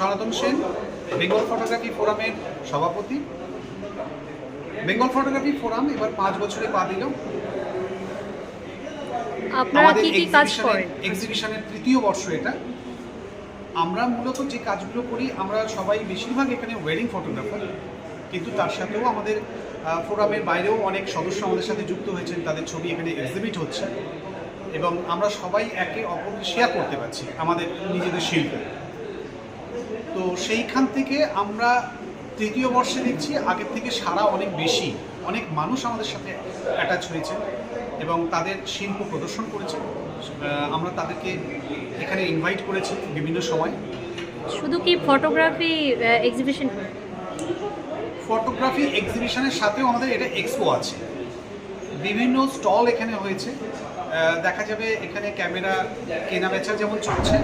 সনাতন সেন বেঙ্গল ফটোগ্রাফি ফোরামের সভাপতি। বেঙ্গল ফটোগ্রাফি ফোরাম এবার পাঁচ বছরে পা দিল। আপনারা কি কি কাজ করেন? এক্সিবিশনের তৃতীয় বর্ষ এটা। আমরা মূলত যে কাজগুলো করি আমরা সবাই বেশিরভাগ এখানে ওয়েডিং ফটোগ্রাফার কিন্তু তার সাথেও আমাদের ফোরামের বাইরেও অনেক সদস্য আমাদের সাথে যুক্ত হয়েছেন তাদের ছবি এখানে এক্সিবিট হচ্ছে। এবং আমরা সবাই একে অপরকে শেয়ার করতে পারছি আমাদের নিজেদের শিল্প। তো সেইখান থেকে আমরা তৃতীয় বর্ষে দেখছি আগের থেকে সারা অনেক বেশি অনেক মানুষ আমাদের সাথে অ্যাটাচ হয়েছে এবং তাদের শিল্প প্রদর্শন করেছে। আমরা তাদেরকে এখানে ইনভাইট করেছি বিভিন্ন সময়। শুধু কি ফটোগ্রাফি এক্সিবিশন ফটোগ্রাফি এক্সিবিশনের সাথেও আমাদের এটা এক্সপো আছে। বিভিন্ন স্টল এখানে হয়েছে। দেখা যাবে এখানে ক্যামেরা কেনা বেচা যেমন চলছে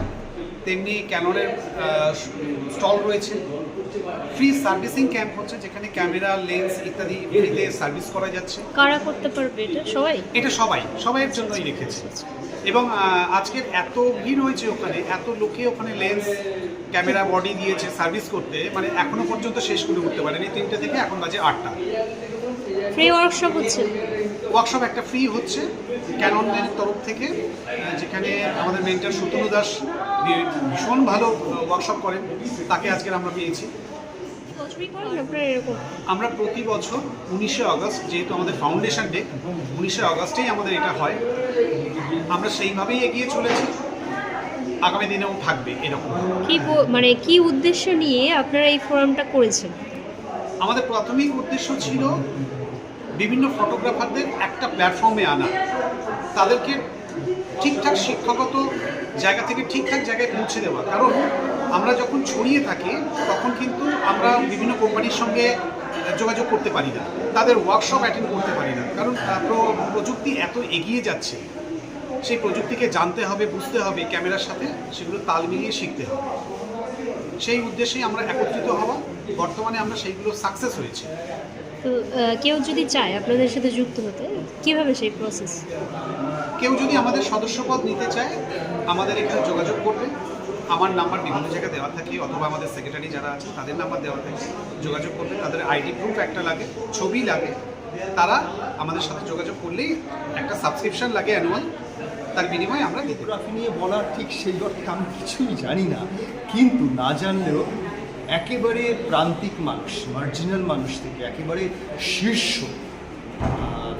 তেমনি ক্যাননের স্টল রয়েছে। ফ্রি সার্ভিসিং ক্যাম্প হচ্ছে যেখানে ক্যামেরা লেন্স ইত্যাদি ফ্রিতে সার্ভিস করা যাচ্ছে। কারা করতে পারবে এটা? সবাই? এটা সবাই। সবাইয়ের জন্যই রেখেছে। এবং আজকের এত ভিড় হয়েছে ওখানে এত লোকে ওখানে লেন্স ক্যামেরা বডি দিয়েছে সার্ভিস করতে মানে এখনও পর্যন্ত শেষ করে উঠতে পারেনি। তিনটে থেকে এখন বাজে আটটা। ফ্রি ওয়ার্কশপ হচ্ছে। ওয়ার্কশপ একটা ফ্রি হচ্ছে ক্যাননের তরফ থেকে যেখানে আমাদের মেন্টার সুতনু দাস ভীষণ ভালো ওয়ার্কশপ করেন। তাকে আজকের আমরা পেয়েছি। আমরা প্রতি বছর উনিশে আগস্ট যেহেতু আমাদের ফাউন্ডেশন ডে উনিশে আগস্টেই আমাদের এটা হয়। আমরা সেইভাবেই এগিয়ে চলেছি। আগামী দিনেও থাকবে এরকম। কি মানে কি উদ্দেশ্য নিয়ে আপনারা এই ফোরামটা করেছেন? আমাদের প্রাথমিক উদ্দেশ্য ছিল বিভিন্ন ফটোগ্রাফারদের একটা প্ল্যাটফর্মে আনা। তাদেরকে ঠিকঠাক শিক্ষাগত জায়গা থেকে ঠিকঠাক জায়গায় পৌঁছে দেওয়া। কারণ আমরা যখন ছড়িয়ে থাকি তখন কিন্তু আমরা বিভিন্ন কোম্পানির সঙ্গে যোগাযোগ করতে পারি না। তাদের ওয়ার্কশপ অ্যাটেন্ড করতে পারি না। কারণ প্রযুক্তি এত এগিয়ে যাচ্ছে। সেই প্রযুক্তিকে জানতে হবে বুঝতে হবে ক্যামেরার সাথে সেগুলো তাল মিলিয়ে শিখতে হবে। সেই উদ্দেশ্যেই আমরা একত্রিত হওয়া বর্তমানে আমরা সেইগুলো সাকসেস হয়েছে। তো কেউ যদি চায় আপনাদের সাথে যুক্ত হতে কীভাবে সেই প্রসেস কেউ যদি আমাদের সদস্যপদ নিতে চায় আমাদের এখানে যোগাযোগ করবে। আমার নাম্বার বিভিন্ন জায়গায় দেওয়া থাকে অথবা আমাদের সেক্রেটারি যারা আছে তাদের নাম্বার দেওয়া থাকে। যোগাযোগ করবে তাদের আইডি প্রুফ একটা লাগে ছবি লাগে। তারা আমাদের সাথে যোগাযোগ করলেই একটা সাবস্ক্রিপশন লাগে অ্যানুয়াল তার বিনিময়ে আমরা দিতে পারি। ফটোগ্রাফি নিয়ে বলার ঠিক সেই অর্থে আমি কিছুই জানি না কিন্তু না জানলেও একেবারে প্রান্তিক মানুষ মার্জিনাল মানুষ থেকে একেবারে শীর্ষ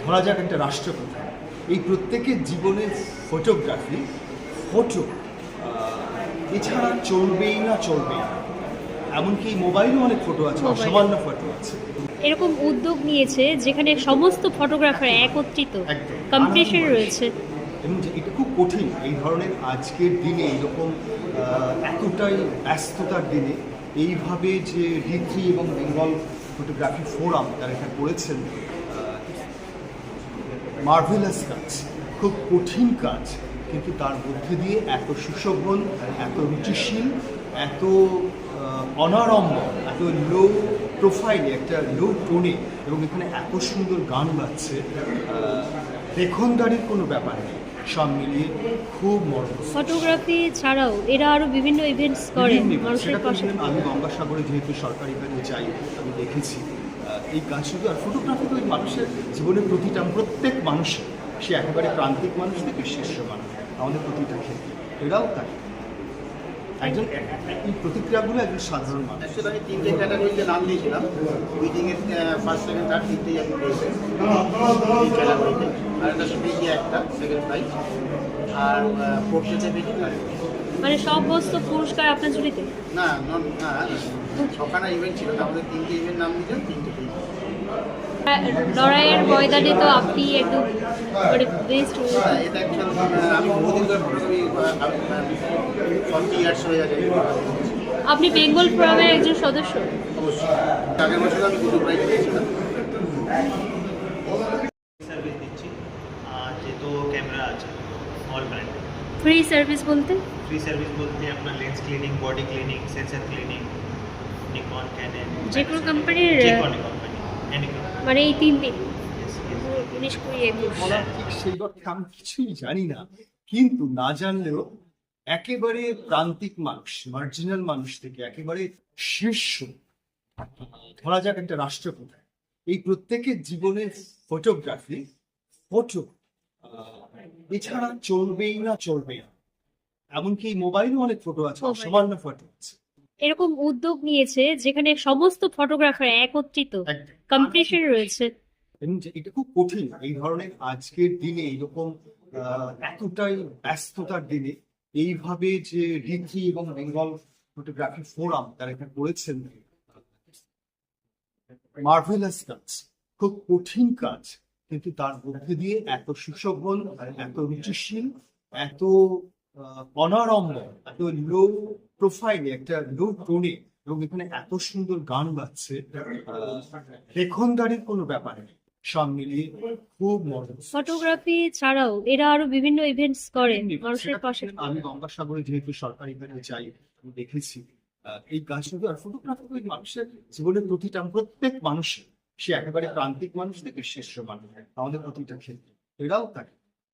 ধরা যাক একটা রাষ্ট্রপতি এই প্রত্যেকের জীবনের ফটোগ্রাফি ফটো এছাড়া চলবেই না চলবেই না এমনকি মোবাইলেও অনেক ফটো আছে. অসামান্য ফটো আছে এরকম উদ্যোগ নিয়েছে যেখানে সমস্ত ফটোগ্রাফার একত্রিত। কম্পিটিশন রয়েছে এবং যে এটা খুব কঠিন এই ধরনের আজকের দিনে এরকম এতটাই ব্যস্ততার দিনে এইভাবে যে ডিথ্রি এবং বেঙ্গল ফটোগ্রাফি ফোরাম তারা এটা করেছেন মার্ভেলাস কাজ খুব কঠিন কাজ কিন্তু তার মধ্যে দিয়ে এত সুশোভন এত রুচিশীল এত অনাড়ম্বর এত লো প্রোফাইলে একটা লো টোনে এবং এখানে এত সুন্দর গান বাজছে আহ, দেখনদারির কোনো ব্যাপার নেই। সব মিলিয়ে খুব মর্ম ফটোগ্রাফি ছাড়াও এরা আরও বিভিন্ন ইভেন্টস করে মানুষের পাশে। আমি গঙ্গাসাগরে যেহেতু সরকারিভাবে যাই আমি দেখেছি এই কাজ শুধু আর ফটোগ্রাফি তো এই মানুষের জীবনের প্রতিটা প্রত্যেক মানুষের সে একেবারে প্রান্তিক মানুষ থেকে শীর্ষ মানুষ। আমাদের প্রতিটা ক্ষেত্রে। এরাও তাই। একজন এই প্রতিক্রিয়াগুলো একজন সাধারণ মানুষ। অ্যাকচুয়ালি আমি তিনটে ক্যাটাগরিতে নাম দিয়েছিলাম। উইডিংয়ের ফার্স্ট সেকেন্ড থার্ড তিনটেই আমি পেয়েছি। ক্যাটাগরিতে আর একটা একটা সেকেন্ড প্রাইজ আর মানে সব বস্ত পুরস্কার আপনার ঝুলিতে না ন- না ছখানা ইভেন্ট ছিল মধ্যে তিনটে ইভেন্ট নাম দিয়েছিলাম তিনটে লড়াইয়ের ময়দানে তো আপনি একদম মানে বেস্ট এটা আমি বহুদিন ধরে ফটোগ্রাফি ফর্টি ইয়ার্স হয়ে গেছে। আপনি বেঙ্গল ফোরামের একজন সদস্য। অবশ্যই। আগের বছর আমি দুটো প্রাইজ পেয়েছিলাম সার্ভিস দিচ্ছি আর যেহেতু ক্যামেরা আছে অল ব্র্যান্ড ফ্রি সার্ভিস বলতে? ফ্রি সার্ভিস বলতে আপনার lens cleaning body cleaning sensor cleaning Nikon Canon যে কোনো কোম্পানির যে কোনো কোম্পানি এনি কোম্পানি মানে এই তিন দিন। উনিশ কুড়ি একুশ। ঠিক সেই অর্থে আমি কিছুই জানি না কিন্তু না জানলেও একেবারে প্রান্তিক মানুষ মার্জিনাল মানুষ থেকে একেবারে শীর্ষ ধরা যাক একটা রাষ্ট্রপতি এই প্রত্যেকের জীবনের ফটোগ্রাফি ফটো এছাড়া চলবেই না চলবেই না। এমনকি মোবাইলে অনেক ফটো আছে. অসামান্য ফটো আছে। এরকম উদ্যোগ নিয়েছে যেখানে সমস্ত ফটোগ্রাফার একত্রিত কম্পিটিশন রয়েছে। এটা খুব কঠিন এই ধরনের আজকের দিনে এইরকম এতটাই ব্যস্ততার দিনে এইভাবে যে রিকি এবং বেঙ্গল ফটোগ্রাফি ফোরাম তারা এটা করেছেন মার্ভেলাস কাজ খুব কঠিন কাজ। কিন্তু তার মধ্যে দিয়ে এত সুশোভন এত রুচিশীল এত অনারম্য এত লো প্রোফাইলে একটা লো টোনে এবং এখানে এত সুন্দর গান বাজছে লেখনদারির কোনো ব্যাপার নেই। সব মিলিয়ে খুব মজা ফটোগ্রাফি ছাড়াও এরা আরও বিভিন্ন ইভেন্টস করে মানুষের পাশে। আমি গঙ্গাসাগরে যেহেতু সরকারি ইভেন্টে যাই আমি দেখেছি এই কাজটা আর ফটোগ্রাফি মানুষের জীবনের প্রতিটা প্রত্যেক মানুষের সে একেবারে প্রান্তিক মানুষ থেকে শ্রেষ্ঠ মানুষ। আমাদের প্রতিটা ক্ষেত্রে এরাও তাই